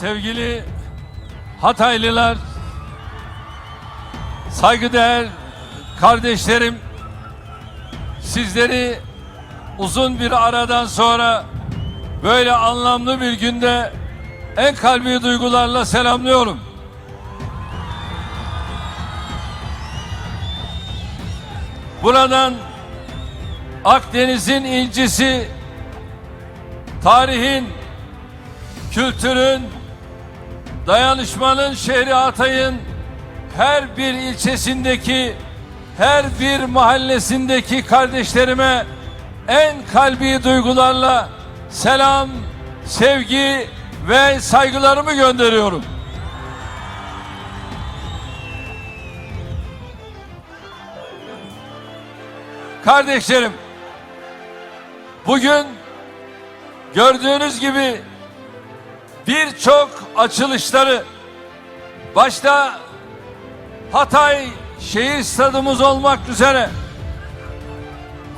Sevgili Hataylılar, saygıdeğer kardeşlerim, sizleri uzun bir aradan sonra böyle anlamlı bir günde en kalbi duygularla selamlıyorum. Buradan Akdeniz'in incisi, tarihin, kültürün, dayanışmanın şehri Hatay'ın her bir ilçesindeki, her bir mahallesindeki kardeşlerime en kalbi duygularla selam, sevgi ve saygılarımı gönderiyorum. Kardeşlerim, bugün gördüğünüz gibi birçok açılışları başta Hatay şehir stadımız olmak üzere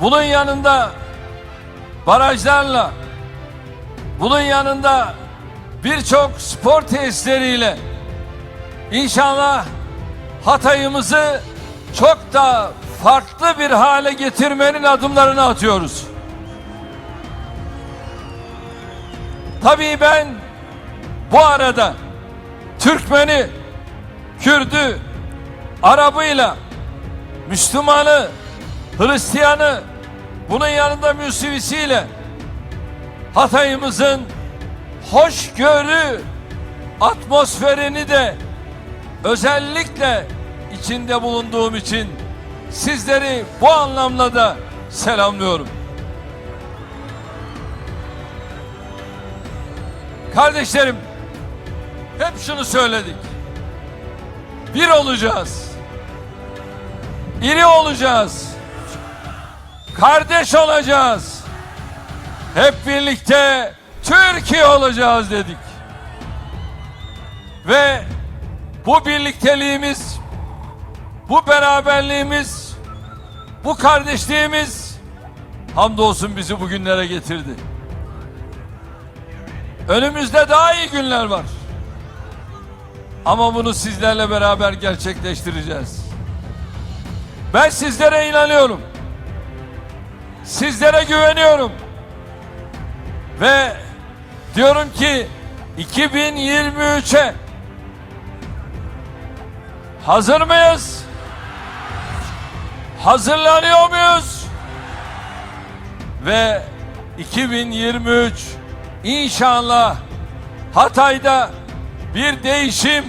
bunun yanında barajlarla bunun yanında birçok spor tesisleriyle inşallah Hatay'ımızı çok da farklı bir hale getirmenin adımlarını atıyoruz. Tabii ben bu arada Türkmeni, Kürdü, Arabıyla, Müslümanı, Hristiyanı, bunun yanında Müsivisiyle Hatay'ımızın hoşgörü atmosferini de özellikle içinde bulunduğum için sizleri bu anlamda da selamlıyorum. Kardeşlerim, hep şunu söyledik. Bir olacağız. İri olacağız. Kardeş olacağız. Hep birlikte Türkiye olacağız dedik. Ve bu birlikteliğimiz, bu beraberliğimiz, bu kardeşliğimiz hamdolsun bizi bugünlere getirdi. Önümüzde daha iyi günler var. Ama bunu sizlerle beraber gerçekleştireceğiz. Ben sizlere inanıyorum. Sizlere güveniyorum. Ve diyorum ki 2023'e hazır mıyız? Hazırlanıyor muyuz? Ve 2023 inşallah Hatay'da bir değişim,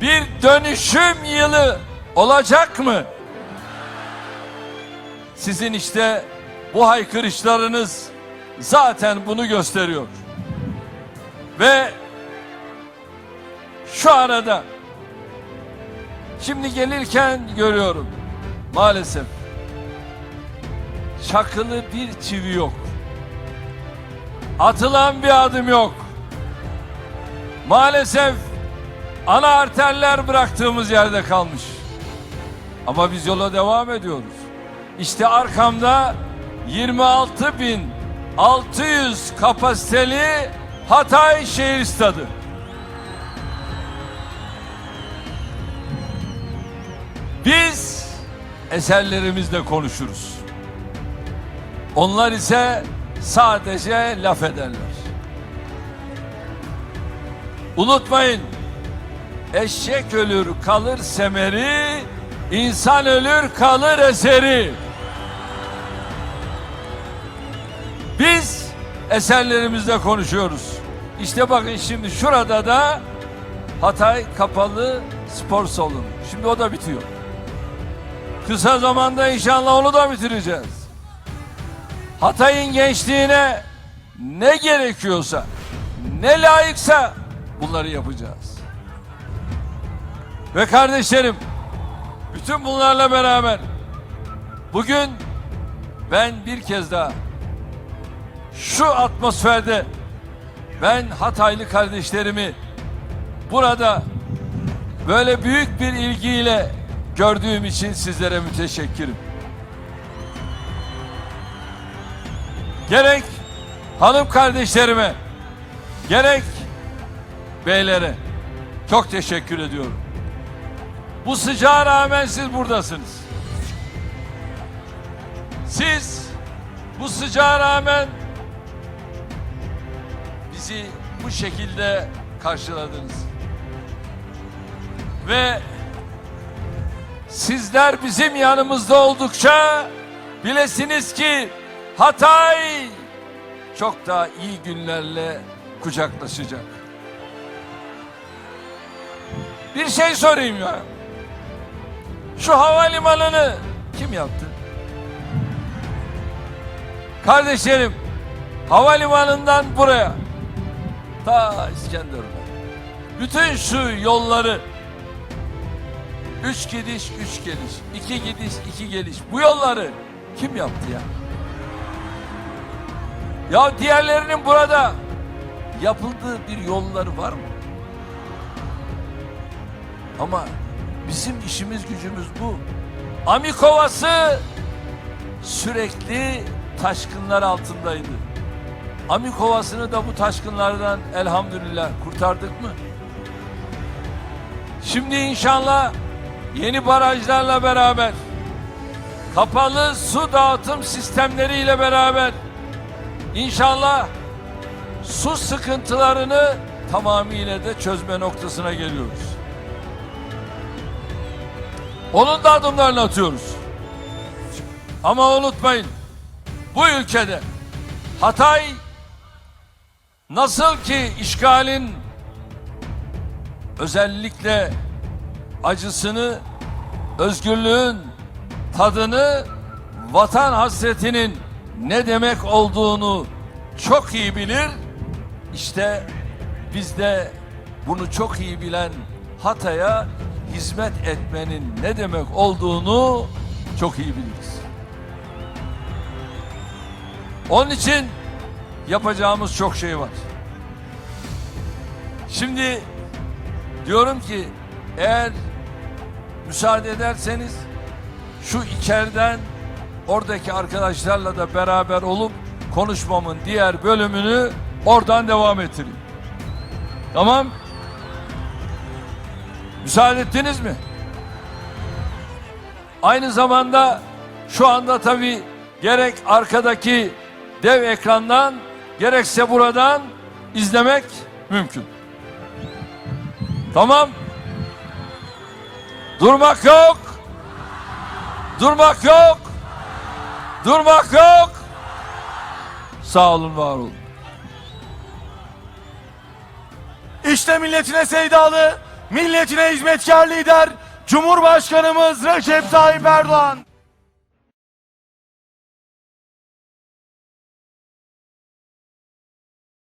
bir dönüşüm yılı olacak mı? Sizin işte bu haykırışlarınız zaten bunu gösteriyor. Ve şu arada şimdi gelirken görüyorum maalesef çakılı bir çivi yok. Atılan bir adım yok. Maalesef ana arterler bıraktığımız yerde kalmış. Ama biz yola devam ediyoruz. İşte arkamda 26.600 kapasiteli Hatay Şehir Stadı. Biz eserlerimizle konuşuruz. Onlar ise sadece laf ederler. Unutmayın, eşek ölür kalır semeri, insan ölür kalır eseri. Biz eserlerimizle konuşuyoruz. İşte bakın şimdi şurada da Hatay Kapalı Spor Salonu. Şimdi o da bitiyor. Kısa zamanda inşallah onu da bitireceğiz. Hatay'ın gençliğine ne gerekiyorsa, ne layıksa bunları yapacağız. Ve kardeşlerim, bütün bunlarla beraber bugün ben bir kez daha şu atmosferde ben Hataylı kardeşlerimi burada böyle büyük bir ilgiyle gördüğüm için sizlere müteşekkirim. Gerek hanım kardeşlerime, gerek beylere çok teşekkür ediyorum. Bu sıcağa rağmen siz buradasınız. Siz bu sıcağa rağmen bizi bu şekilde karşıladınız. Ve sizler bizim yanımızda oldukça bilesiniz ki Hatay çok daha iyi günlerle kucaklaşacak. Bir şey sorayım ya. Şu havalimanını kim yaptı? Kardeşlerim, havalimanından buraya, ta İskenderun'a, bütün şu yolları, üç gidiş, üç geliş, iki gidiş, iki geliş, bu yolları kim yaptı ya? Ya diğerlerinin burada yapıldığı bir yolları var mı? Ama bizim işimiz gücümüz bu. Amikovası sürekli taşkınlar altındaydı. Amikovası'nı da bu taşkınlardan elhamdülillah kurtardık mı? Şimdi inşallah yeni barajlarla beraber kapalı su dağıtım sistemleriyle beraber inşallah su sıkıntılarını tamamıyla de çözme noktasına geliyoruz. Onun da adımlarını atıyoruz. Ama unutmayın bu ülkede Hatay nasıl ki işgalin özellikle acısını, özgürlüğün tadını, vatan hasretinin ne demek olduğunu çok iyi bilir. İşte biz de bunu çok iyi bilen Hatay'a hizmet etmenin ne demek olduğunu çok iyi biliriz. Onun için yapacağımız çok şey var. Şimdi diyorum ki eğer müsaade ederseniz şu içeriden oradaki arkadaşlarla da beraber olup konuşmamın diğer bölümünü oradan devam ettireyim. Tamam? Müsaade ettiniz mi? Aynı zamanda şu anda tabii gerek arkadaki dev ekrandan gerekse buradan izlemek mümkün. Tamam. Durmak yok. Durmak yok. Durmak yok. Sağ olun, var olun. İşte milletine sevdalı, milletine hizmetkar lider Cumhurbaşkanımız Recep Tayyip Erdoğan.